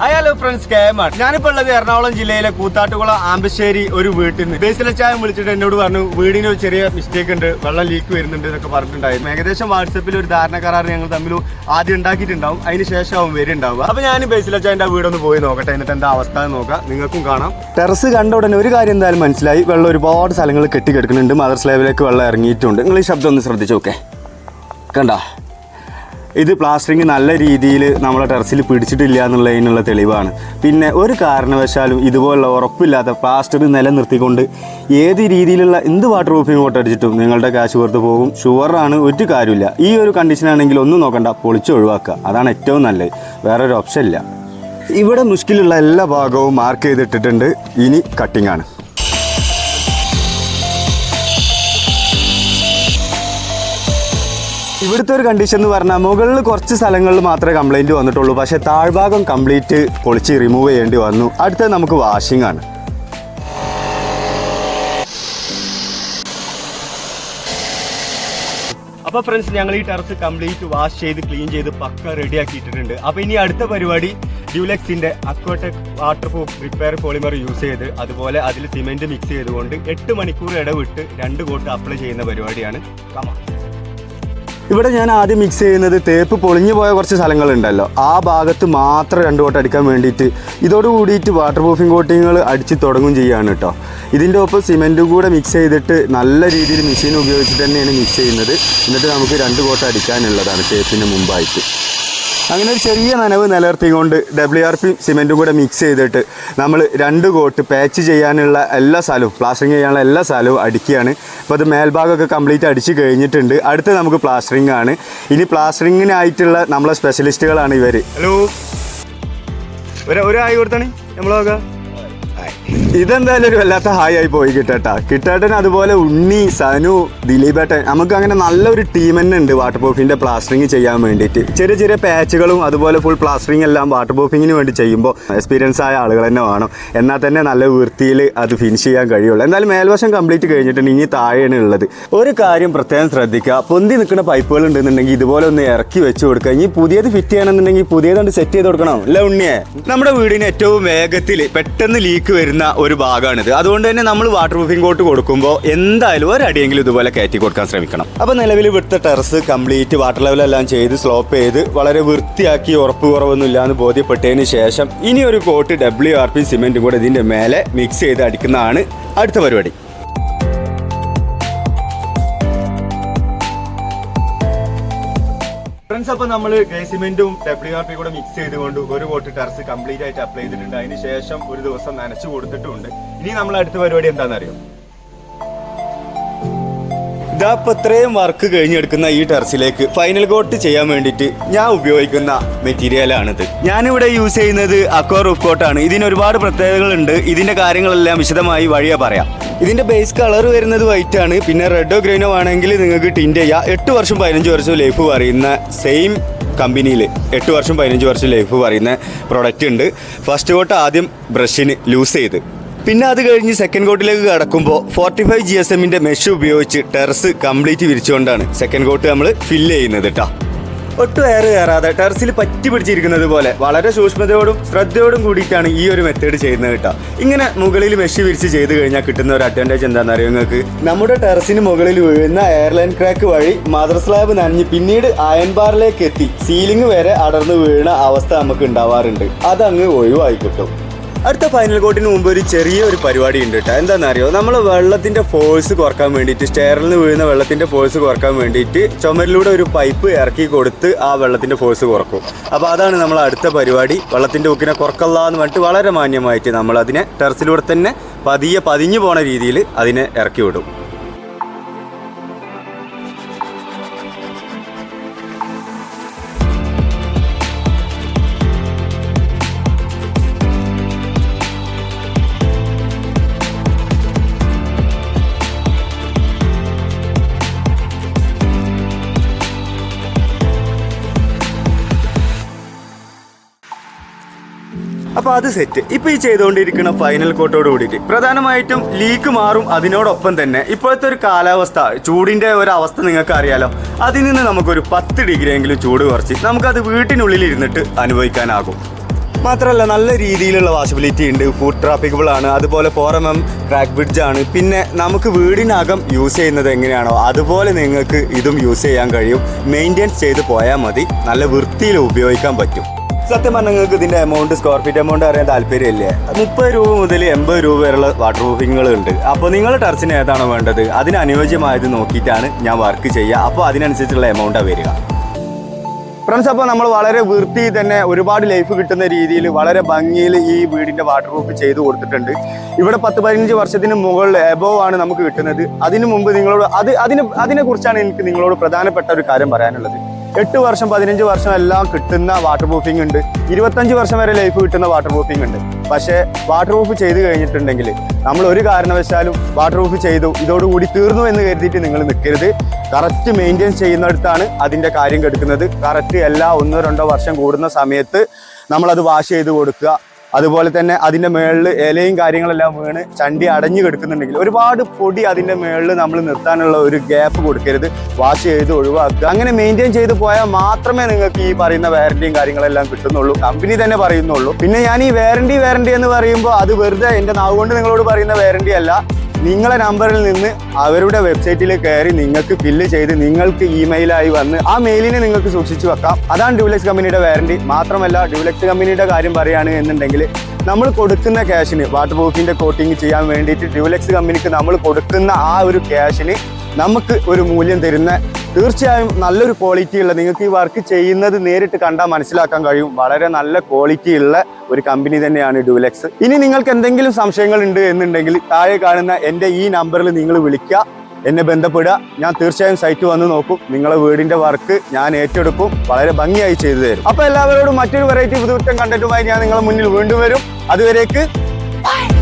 Hello friends കേമാണ് ഞാനിപ്പോ ഉള്ളത് എറണാകുളം ജില്ലയിലെ കൂത്താട്ടുകുളം ആമ്പശ്ശേരി ഒരു വീട്ടിൽ നിന്ന്. ബേസിലച്ചായം വിളിച്ചിട്ട് എന്നോട് പറഞ്ഞു വീടിന് ഒരു ചെറിയ മിസ്റ്റേക്ക് ഉണ്ട്. വെള്ളം ലീക്ക് വരുന്നുണ്ട് എന്നൊക്കെ പറഞ്ഞിട്ടുണ്ടായിരുന്നു. ഏകദേശം വാട്സപ്പിൽ ഒരു ധാരണ കരാർ ഞങ്ങൾ തമ്മിൽ ആദ്യം ഉണ്ടാക്കിയിട്ടുണ്ടാവും. അതിന് ശേഷമാവും വരുന്നുണ്ടാവുക. അപ്പൊ ഞാൻ ബേസിലച്ചായന്റെ വീടൊന്ന് പോയി നോക്കട്ടെ. എന്നിട്ട് എന്താ അവസ്ഥ എന്ന് നോക്കാം. നിങ്ങൾക്കും കാണാം. ടെറസ് കണ്ട ഉടനെ ഒരു കാര്യം എന്തായാലും മനസ്സിലായി. വെള്ളം ഒരുപാട് സ്ഥലങ്ങൾ കെട്ടിക്കിടക്കുന്നുണ്ട്. മദർസ് സ്ലാബിലേക്ക് വെള്ളം ഇറങ്ങിയിട്ടുണ്ട്. നിങ്ങൾ ഈ ശബ്ദം ഒന്ന് ശ്രദ്ധിച്ചു നോക്കേ. കണ്ട? ഇത് പ്ലാസ്റ്ററിങ് നല്ല രീതിയിൽ നമ്മളെ ടെറസിൽ പിടിച്ചിട്ടില്ല എന്നുള്ളതിനുള്ള തെളിവാണ്. പിന്നെ ഒരു കാരണവശാലും ഇതുപോലുള്ള ഉറപ്പില്ലാത്ത പ്ലാസ്റ്റർ നിലനിർത്തിക്കൊണ്ട് ഏത് രീതിയിലുള്ള എന്ത് വാട്ടർ പ്രൂഫിങ് കോട്ട് അടിച്ചിട്ടും നിങ്ങളുടെ കാശ് പുറത്ത് പോകും. ഷുവറാണ് ഒരു കാര്യമില്ല ഈ ഒരു കണ്ടീഷനാണെങ്കിൽ ഒന്നും നോക്കണ്ട പൊളിച്ച് ഒഴിവാക്കുക. അതാണ് ഏറ്റവും നല്ലത്. വേറൊരു ഓപ്ഷൻ ഇല്ല. ഇവിടെ മുഷ്കിലുള്ള എല്ലാ ഭാഗവും മാർക്ക് ചെയ്തിട്ടിട്ടുണ്ട്. ഇനി കട്ടിംഗ് ആണ്. ഇവിടുത്തെ ഒരു കണ്ടീഷൻ എന്ന് പറഞ്ഞാൽ മുകളിൽ കുറച്ച് സ്ഥലങ്ങളിൽ മാത്രമേ കംപ്ലൈന്റ് വന്നിട്ടുള്ളൂ. പക്ഷേ താഴ്ഭാഗം കംപ്ലീറ്റ് പൊളിച്ച് റിമൂവ് ചെയ്യേണ്ടി വന്നു. അടുത്തത് നമുക്ക് വാഷിംഗ് ആണ്. അപ്പോൾ ഫ്രണ്ട്സ് ഞങ്ങൾ ഈ ടെറസ് കംപ്ലീറ്റ് വാഷ് ചെയ്ത് ക്ലീൻ ചെയ്ത് പക്ക റെഡി ആക്കിയിട്ടുണ്ട് അപ്പോൾ ഇനി അടുത്ത പരിപാടി ഡ്യൂലെക്സിന്റെ Aquatech waterproof repair polymer use ചെയ്ത് അതുപോലെ അതിൽ സിമെന്റ് മിക്സ് ചെയ്തുകൊണ്ട് എട്ട് മണിക്കൂർ ഇടവിട്ട് രണ്ട് കോട്ട് അപ്ലൈ ചെയ്യുന്ന പരിപാടിയാണ്. കമാ ഇവിടെ ഞാൻ ആദ്യം മിക്സ് ചെയ്യുന്നത് തേപ്പ് പൊളിഞ്ഞു പോയ കുറച്ച് സ്ഥലങ്ങളുണ്ടല്ലോ. ആ ഭാഗത്ത് മാത്രം രണ്ട് കോട്ട് അടിക്കാൻ വേണ്ടിയിട്ട് ഇതോട് കൂടിയിട്ട് വാട്ടർ പ്രൂഫിംഗ് കോട്ടിങ്ങുകൾ അടിച്ച് തുടങ്ങും ചെയ്യാണ് കേട്ടോ ഇതിന്റെ ഒപ്പം സിമെന്റും കൂടെ മിക്സ് ചെയ്തിട്ട് നല്ല രീതിയിൽ മെഷീൻ ഉപയോഗിച്ചിട്ട് തന്നെയാണ് മിക്സ് ചെയ്യുന്നത്. എന്നിട്ട് നമുക്ക് രണ്ട് കോട്ട് അടിക്കാനുള്ളതാണ് തേപ്പിന് മുമ്പായിട്ട്. അങ്ങനെ ഒരു ചെറിയ നനവ് നിലനിർത്തിക്കൊണ്ട് ഡബ്ല്യു ആർ പി സിമെന്റും കൂടെ മിക്സ് ചെയ്തിട്ട് നമ്മൾ രണ്ട് കോട്ട് പാച്ച് ചെയ്യാനുള്ള എല്ലാ സ്ഥലവും പ്ലാസ്റ്ററിങ് ചെയ്യാനുള്ള എല്ലാ സ്ഥലവും അടിക്കുകയാണ്. അപ്പോൾ അത് മേൽഭാഗമൊക്കെ കംപ്ലീറ്റ് അടിച്ച് കഴിഞ്ഞിട്ടുണ്ട്. അടുത്ത് നമുക്ക് പ്ലാസ്റ്ററിങ് ആണ്. ഇനി പ്ലാസ്റ്ററിങ്ങിനായിട്ടുള്ള നമ്മളെ സ്പെഷ്യലിസ്റ്റുകളാണ് ഇവർ ഹലോ ഒരു ഒരു ആയി കൊടുത്താണ്? നമ്മളൊക്കെ ഇതെന്തായാലും ഒരു വല്ലാത്ത ഹായ് ആയി പോയി കിട്ടട്ടാ. കിട്ടേട്ടൻ അതുപോലെ ഉണ്ണി സനു ദിലീപേട്ടൻ നമുക്ക് അങ്ങനെ നല്ലൊരു ടീം തന്നെ ഉണ്ട് വാട്ടർ പ്രൂഫിന്റെ പ്ലാസ്റ്ററിങ് ചെയ്യാൻ വേണ്ടിയിട്ട്. ചെറിയ ചെറിയ പാച്ചുകളും അതുപോലെ ഫുൾ പ്ലാസ്റ്ററിങ് എല്ലാം വാട്ടർ പ്രൂഫിങ്ങിന് വേണ്ടി ചെയ്യുമ്പോൾ എക്സ്പീരിയൻസ് ആയ ആളുകൾ തന്നെ വേണം. എന്നാൽ തന്നെ നല്ല വൃത്തിയിൽ അത് ഫിനിഷ് ചെയ്യാൻ കഴിയുള്ളൂ. എന്തായാലും മേൽവശം കംപ്ലീറ്റ് കഴിഞ്ഞിട്ടുണ്ട് ഇനി താഴെയാണ് ഉള്ളത്. ഒരു കാര്യം പ്രത്യേകം ശ്രദ്ധിക്കുക. പൊന്തി നിൽക്കുന്ന പൈപ്പുകൾ ഉണ്ടെന്നുണ്ടെങ്കിൽ ഇതുപോലെ ഒന്ന് ഇറക്കി വെച്ച് കൊടുക്കുക. ഇനി പുതിയത് ഫിറ്റ് ചെയ്യണമെന്നുണ്ടെങ്കിൽ പുതിയതുകൊണ്ട് സെറ്റ് ചെയ്ത് കൊടുക്കണം. അല്ല ഉണ്ണിയെ? നമ്മുടെ വീടിന് ഏറ്റവും വേഗത്തിൽ പെട്ടെന്ന് ലീക്ക് വരുന്ന ഒരു ഭാഗമാണിത്. അതുകൊണ്ട് തന്നെ നമ്മൾ വാട്ടർ പ്രൂഫിംഗ് കോട്ട് കൊടുക്കുമ്പോൾ എന്തായാലും ഒരടിയെങ്കിലും ഇതുപോലെ കയറ്റി കൊടുക്കാൻ ശ്രമിക്കണം. അപ്പോൾ നിലവിൽ ഇവിടുത്തെ ടെറസ് കംപ്ലീറ്റ് വാട്ടർ ലെവൽ എല്ലാം ചെയ്ത് സ്ലോപ്പ് ചെയ്ത് വളരെ വൃത്തിയാക്കി ഉറപ്പ് കുറവൊന്നും ഇല്ലാന്ന് ബോധ്യപ്പെട്ടതിന് ശേഷം ഇനി ഒരു കോട്ട് ഡബ്ല്യു ആർ പി സിമെന്റും കൂടെ ഇതിന്റെ മേലെ മിക്സ് ചെയ്ത് അടിക്കുന്നതാണ് അടുത്ത പരിപാടി. ഫ്രണ്ട്സ് അപ്പൊ നമ്മൾ സിമെന്റും ഡബ്ല്യു ആർ പി കൂടെ മിക്സ് ചെയ്തുകൊണ്ട് ഒരു കോട്ട് ടെറസ് കംപ്ലീറ്റ് ആയിട്ട് അപ്ലൈ ചെയ്തിട്ടുണ്ട്. അതിന് ശേഷം ഒരു ദിവസം നനച്ചു കൊടുത്തിട്ടുണ്ട്. ഇനി നമ്മൾ അടുത്ത പരിപാടി എന്താണെന്നറിയോ? ഇതാ ഇപ്പൊ ഇത്രയും വർക്ക് കഴിഞ്ഞെടുക്കുന്ന ഈ ടെറസിലേക്ക് ഫൈനൽ കോട്ട് ചെയ്യാൻ വേണ്ടിയിട്ട് ഞാൻ ഉപയോഗിക്കുന്ന മെറ്റീരിയലാണിത് ഞാനിവിടെ യൂസ് ചെയ്യുന്നത് അക്വാ റൂഫ് കോട്ടാണ് ഇതിന് ഒരുപാട് പ്രത്യേകതകളുണ്ട് ഇതിന്റെ കാര്യങ്ങളെല്ലാം വിശദമായി വഴിയാ പറയാം. ഇതിന്റെ ബേസ് കളർ വരുന്നത് വൈറ്റ് ആണ്. പിന്നെ റെഡോ ഗ്രീനോ ആണെങ്കിൽ നിങ്ങൾക്ക് ടിന്റ് ചെയ്യാം. എട്ട് വർഷം പതിനഞ്ച് വർഷം ലൈഫ് പറയുന്ന സെയിം കമ്പനിയിൽ എട്ട് വർഷം പതിനഞ്ച് വർഷം ലൈഫ് പറയുന്ന പ്രൊഡക്റ്റ് ഉണ്ട്. ഫസ്റ്റ് കോട്ട് ആദ്യം ബ്രഷിന് ലൂസ് ചെയ്ത്. പിന്നെ അത് കഴിഞ്ഞ് സെക്കൻഡ് കോട്ടിലേക്ക് കടക്കുമ്പോൾ forty five G S M mesh ഉപയോഗിച്ച് ടെറസ് കംപ്ലീറ്റ് വിരിച്ചുകൊണ്ടാണ് സെക്കൻഡ് കോട്ട് നമ്മൾ ഫില്ല് ചെയ്യുന്നത് കേട്ടോ ഒട്ടും എയർ കയറാതെ ടെറസിൽ പറ്റി പിടിച്ചിരിക്കുന്നത് പോലെ വളരെ സൂക്ഷ്മതയോടും ശ്രദ്ധയോടും കൂടിയിട്ടാണ് ഈ ഒരു മെത്തേഡ് ചെയ്യുന്നത് കേട്ടോ ഇങ്ങനെ മുകളിൽ മെഷ് വിരിച്ച് ചെയ്ത് കഴിഞ്ഞാൽ കിട്ടുന്ന ഒരു അഡ്വാന്റേജ് എന്താണെന്ന് അറിയോ നിങ്ങൾക്ക്? നമ്മുടെ ടെറസിന് മുകളിൽ വീഴുന്ന എയർലൈൻ ക്രാക്ക് വഴി മദർ സ്ലാബ് നനഞ്ഞ് പിന്നീട് അയൺ ബാറിലേക്ക് എത്തി. സീലിംഗ് വരെ അടർന്നു വീഴുന്ന അവസ്ഥ നമുക്ക് ഉണ്ടാവാറുണ്ട്. അതങ്ങ് ഒഴിവായി കിട്ടും. അടുത്ത ഫൈനൽ കോട്ടിന് മുമ്പ് ഒരു ചെറിയ ഒരു പരിപാടി ഉണ്ട് കേട്ടോ എന്താണെന്നറിയോ നമ്മൾ വെള്ളത്തിന്റെ ഫോഴ്സ് കുറയ്ക്കാൻ വേണ്ടിയിട്ട് സ്റ്റെയറിൽ നിന്ന് വീഴുന്ന വെള്ളത്തിന്റെ ഫോഴ്സ് കുറയ്ക്കാൻ വേണ്ടിയിട്ട് ചുമരിലൂടെ ഒരു പൈപ്പ് ഇറക്കി കൊടുത്ത് ആ വെള്ളത്തിന്റെ ഫോഴ്സ് കുറക്കും. അപ്പോൾ അതാണ് നമ്മൾ അടുത്ത പരിപാടി. വെള്ളത്തിന്റെ ഉക്കിനെ കുറക്കല്ല എന്ന് പറഞ്ഞിട്ട് വളരെ മാന്യമായിട്ട് നമ്മൾ അതിനെ ടെറസിലൂടെ തന്നെ പതിയെ പതിഞ്ഞു പോണ രീതിയിൽ അതിനെ ഇറക്കി വിടും. അപ്പൊ അത് സെറ്റ് ഇപ്പൊ ഈ ചെയ്തുകൊണ്ടിരിക്കുന്ന ഫൈനൽ കോട്ടോട് കൂടിയിട്ട് പ്രധാനമായിട്ടും ലീക്ക് മാറും അതിനോടൊപ്പം തന്നെ ഇപ്പോഴത്തെ ഒരു കാലാവസ്ഥ ചൂടിന്റെ ഒരു അവസ്ഥ നിങ്ങൾക്ക് അറിയാലോ അതിൽ നിന്ന് നമുക്കൊരു പത്ത് ഡിഗ്രി എങ്കിലും ചൂട് കുറച്ച് നമുക്കത് വീട്ടിനുള്ളിൽ ഇരുന്നിട്ട് അനുഭവിക്കാനാകും. മാത്രമല്ല നല്ല രീതിയിലുള്ള വാഷബിലിറ്റി ഉണ്ട് ഫുഡ് ട്രാഫിക്കബിൾ ആണ് അതുപോലെ four M M crack bridge ആണ്. പിന്നെ നമുക്ക് വീടിനകം യൂസ് ചെയ്യുന്നത് എങ്ങനെയാണോ അതുപോലെ നിങ്ങൾക്ക് ഇതും യൂസ് ചെയ്യാൻ കഴിയും. മെയിന്റെയിൻസ് ചെയ്ത് പോയാൽ മതി. നല്ല വൃത്തിയിൽ ഉപയോഗിക്കാൻ പറ്റും. സത്യം പറഞ്ഞാൽ നിങ്ങൾക്ക് ഇതിന്റെ എമൗണ്ട് സ്ക്വയർ ഫീറ്റ് എമൗണ്ട് അറിയാൻ താല്പര്യമില്ലേ? മുപ്പത് രൂപ മുതൽ എൺപത് രൂപ വരെയുള്ള വാട്ടർ പ്രൂഫിങ്ങുകൾ ഉണ്ട് അപ്പോൾ നിങ്ങൾ ടർച്ചിന് ഏതാണോ വേണ്ടത്? അതിന് അനുയോജ്യമായത് നോക്കിയിട്ടാണ് ഞാൻ വർക്ക് ചെയ്യുക. അപ്പോൾ അതിനനുസരിച്ചുള്ള എമൗണ്ടാണ് വരിക. ഫ്രണ്ട്സ് അപ്പോൾ നമ്മൾ വളരെ വൃത്തി തന്നെ ഒരുപാട് ലൈഫ് കിട്ടുന്ന രീതിയിൽ വളരെ ഭംഗിയിൽ ഈ വീടിന്റെ വാട്ടർ പ്രൂഫ് ചെയ്ത് കൊടുത്തിട്ടുണ്ട്. ഇവിടെ പത്ത് പതിനഞ്ച് വർഷത്തിന് മുകളിൽ എബോവ് ആണ് നമുക്ക് കിട്ടുന്നത്. അതിനു മുമ്പ് നിങ്ങളോട് അത് അതിനെ അതിനെക്കുറിച്ചാണ് എനിക്ക് നിങ്ങളോട് പ്രധാനപ്പെട്ട ഒരു കാര്യം പറയാനുള്ളത്. എട്ട് വർഷം പതിനഞ്ച് വർഷം എല്ലാം കിട്ടുന്ന വാട്ടർ പ്രൂഫിംഗ് ഉണ്ട്. ഇരുപത്തഞ്ച് വർഷം വരെ ലൈഫ് കിട്ടുന്ന വാട്ടർ പ്രൂഫിംഗ് ഉണ്ട്. പക്ഷേ വാട്ടർ പ്രൂഫ് ചെയ്ത് കഴിഞ്ഞിട്ടുണ്ടെങ്കിൽ നമ്മൾ ഒരു കാരണവശാലും വാട്ടർ പ്രൂഫ് ചെയ്തു. ഇതോടുകൂടി തീർന്നു എന്ന് കരുതിയിട്ട് നിങ്ങൾ നിൽക്കരുത്. കറക്റ്റ് മെയിന്റെയിൻസ് ചെയ്യുന്നിടത്താണ് അതിന്റെ കാര്യം കെടുക്കുന്നത്. കറക്റ്റ് എല്ലാ ഒന്നോ രണ്ടോ വർഷം കൂടുന്ന സമയത്ത് നമ്മളത് വാഷ് ചെയ്ത് കൊടുക്കുക. അതുപോലെ തന്നെ അതിന്റെ മേളിൽ ഇലയും കാര്യങ്ങളെല്ലാം വീണ് ചണ്ടി അടഞ്ഞു കിടക്കുന്നുണ്ടെങ്കിൽ ഒരുപാട് പൊടി അതിന്റെ മേളിൽ നമ്മൾ നിർത്താനുള്ള ഒരു ഗ്യാപ്പ് കൊടുക്കരുത്. വാഷ് ചെയ്ത് ഒഴിവാക്കുക. അങ്ങനെ മെയിന്റെയിൻ ചെയ്ത് പോയാൽ മാത്രമേ നിങ്ങൾക്ക് ഈ പറയുന്ന വാറണ്ടിയും കാര്യങ്ങളെല്ലാം കിട്ടുന്നുള്ളൂ. കമ്പനി തന്നെ പറയുന്നുള്ളൂ. പിന്നെ ഞാൻ ഈ വാറണ്ടി വാറണ്ടി എന്ന് പറയുമ്പോൾ അത് വെറുതെ എന്റെ നാവുകൊണ്ട് നിങ്ങളോട് പറയുന്ന വാറണ്ടി അല്ല. നിങ്ങളെ നമ്പറിൽ നിന്ന് അവരുടെ വെബ്സൈറ്റിൽ കയറി നിങ്ങൾക്ക് ഫില്ല് ചെയ്ത് നിങ്ങൾക്ക് ഇമെയിലായി വന്ന് ആ മെയിലിനെ നിങ്ങൾക്ക് സൂക്ഷിച്ചു വെക്കാം. അതാണ് ഡ്യൂലക്സ് കമ്പനിയുടെ വാറണ്ടി മാത്രമല്ല ഡ്യൂലക്സ് കമ്പനിയുടെ കാര്യം പറയുകയാണ് എന്നുണ്ടെങ്കിൽ നമ്മൾ കൊടുക്കുന്ന ക്യാഷിന് വാട്ടർ പ്രൂഫിന്റെ കോട്ടിങ് ചെയ്യാൻ വേണ്ടിയിട്ട് ഡ്യൂലക്സ് കമ്പനിക്ക് നമ്മൾ കൊടുക്കുന്ന ആ ഒരു ക്യാഷിന് നമുക്ക് ഒരു മൂല്യം തരുന്ന തീർച്ചയായും നല്ലൊരു ക്വാളിറ്റി ഉള്ള നിങ്ങൾക്ക് ഈ വർക്ക് ചെയ്യുന്നത് നേരിട്ട് കണ്ടാൽ മനസ്സിലാക്കാൻ കഴിയും. വളരെ നല്ല ക്വാളിറ്റി ഉള്ള ഒരു കമ്പനി തന്നെയാണ് ഡ്യൂലെക്സ് ഇനി നിങ്ങൾക്ക് എന്തെങ്കിലും സംശയങ്ങൾ ഉണ്ട് എന്നുണ്ടെങ്കിൽ താഴെ കാണുന്ന എന്റെ ഈ നമ്പറിൽ നിങ്ങൾ വിളിക്കുക. എന്നെ ബന്ധപ്പെടുക. ഞാൻ തീർച്ചയായും സൈറ്റ് വന്ന് നോക്കും. നിങ്ങളെ വീടിന്റെ വർക്ക് ഞാൻ ഏറ്റെടുക്കും. വളരെ ഭംഗിയായി ചെയ്തു തരും. അപ്പൊ എല്ലാവരോടും മറ്റൊരു വെറൈറ്റി പുതുവട്ടം കണ്ടിട്ടുമായി ഞാൻ നിങ്ങളെ മുന്നിൽ വീണ്ടും വരും. അതുവരേക്ക് Bye.